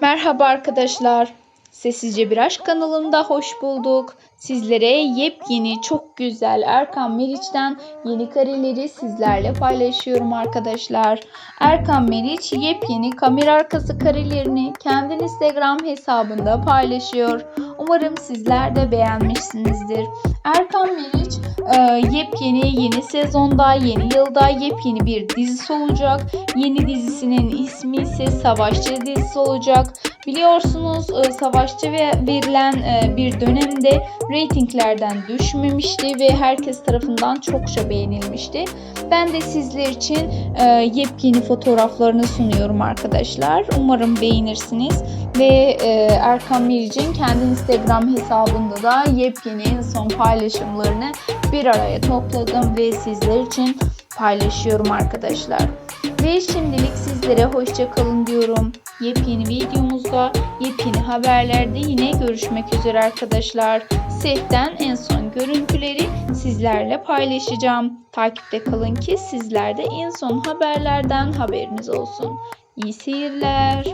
Merhaba arkadaşlar. Sessizce Bir Aşk kanalında hoş bulduk. Sizlere yepyeni çok güzel Erkan Meriç'ten yeni kareleri sizlerle paylaşıyorum arkadaşlar. Erkan Meriç yepyeni kamera arkası karelerini kendi Instagram hesabında paylaşıyor. Umarım sizler de beğenmişsinizdir. Erkan Meriç yepyeni yeni sezonda yeni yılda yepyeni bir dizisi olacak. Yeni dizisinin ismi ise Savaşçı dizisi olacak. Biliyorsunuz e, Savaşçı ve verilen e, bir dönemde reytinglerden düşmemişti ve herkes tarafından çokça beğenilmişti. Ben de sizler için e, yepyeni fotoğraflarını sunuyorum arkadaşlar. Umarım beğenirsiniz. Ve Erkan Meriç'in kendi Instagram hesabında da yepyeni en son paylaşımlarını bir araya topladım ve sizler için paylaşıyorum arkadaşlar. Ve şimdilik sizlere hoşça kalın diyorum. Yepyeni videomuzda, yepyeni haberlerde yine görüşmek üzere arkadaşlar. Setten en son görüntüleri sizlerle paylaşacağım. Takipte kalın ki sizler de en son haberlerden haberiniz olsun. İyi seyirler.